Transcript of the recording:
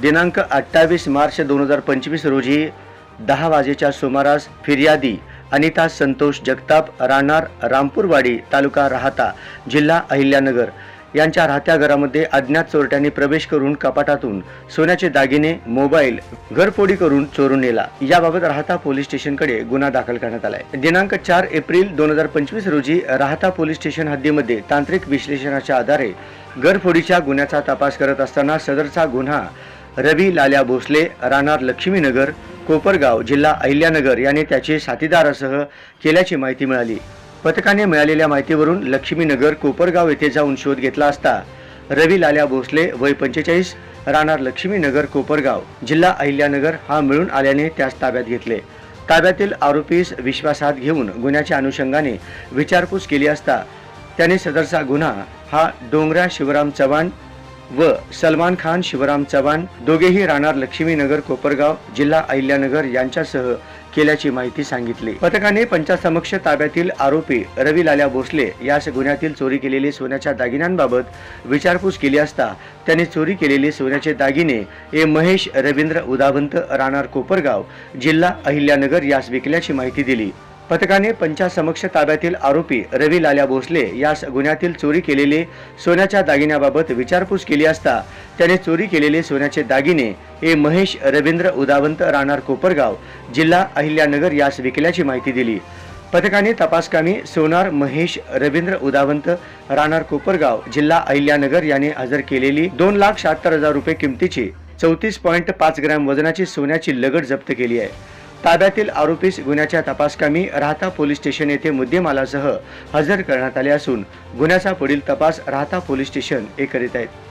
दिनांक अठ्ठावीस मार्च दोन हजार पंचवीस रोजी दहा वाजेच्या सुमारास फिर्यादी अनिता संतोष जगताप राहणार रामपूरवाडी तालुका राहता जिल्हा अहिल्यानगर यांच्या राहत्या घरामध्ये अज्ञात चोरट्यांनी प्रवेश करून कपाटातून सोन्याचे दागिने मोबाईल घरफोडी करून चोरून नेला. याबाबत राहता पोलीस स्टेशनकडे गुन्हा दाखल करण्यात आलाय. दिनांक चार एप्रिल दोन हजार पंचवीस रोजी राहता पोलीस स्टेशन हद्दीमध्ये तांत्रिक विश्लेषणाच्या आधारे घरफोडीच्या गुन्ह्याचा तपास करत असताना सदरचा गुन्हा रवी लाल्या भोसले राहणार लक्ष्मीनगर कोपरगाव जिल्हा अहिल्यानगर याने त्याचे साथीदारासह केल्याची माहिती मिळाली. पथकाने मिळालेल्या माहितीवरून लक्ष्मीनगर कोपरगाव येथे जाऊन शोध घेतला असता रवी लाल्या भोसले वय पंचेचाळीस राहणार लक्ष्मीनगर कोपरगाव जिल्हा अहिल्यानगर हा मिळून आल्याने त्यास ताब्यात घेतले. ताब्यातील आरोपीस विश्वासात घेऊन गुन्ह्याच्या अनुषंगाने विचारपूस केली असता त्याने सदरचा गुन्हा हा डोंगरा शिवराम चव्हाण व सलमान खान शिवराम चव्हाण दोघेही राहणार लक्ष्मीनगर कोपरगाव जिल्हा अहिल्यानगर यांच्यासह केल्याची माहिती सांगितली. पथकाने पंचासमक्ष ताब्यातील आरोपी रवी लाल्या भोसले यास गुन्ह्यातील चोरी केलेले सोन्याच्या दागिन्यांबाबत विचारपूस केली असता त्याने चोरी केलेले सोन्याचे दागिने हे महेश रवींद्र उदावंत राहणार कोपरगाव जिल्हा अहिल्यानगर यास विकल्याची माहिती दिली. पथकाने पंचासमक्ष ताब्यातील आरोपी रवी लाल्या भोसले यास गुन्ह्यातील चोरी केलेले सोन्याच्या दागिन्याबाबत विचारपूस केली असता त्याने चोरी केलेले सोन्याचे दागिने हे महेश रवींद्र उदावंत राहणार कोपरगाव जिल्हा अहिल्यानगर यास विकल्याची माहिती दिली. पथकाने तपासकामी सोनार महेश रवींद्र उदावंत राहणार कोपरगाव जिल्हा अहिल्यानगर याने हजर केलेली दोन लाख शहात्तर हजार रुपये किमतीची चौतीस पॉईंट पाच ग्रॅम वजनाची सोन्याची लगड जप्त केली आहे. ताब्यातील आरोपीस गुन्ह्याच्या तपासकामी राहता पोलीस स्टेशन येथे मुद्देमालासह हजर करण्यात आले असून गुन्ह्याचा पुढील तपास राहता पोलीस स्टेशन हे करीत आहेत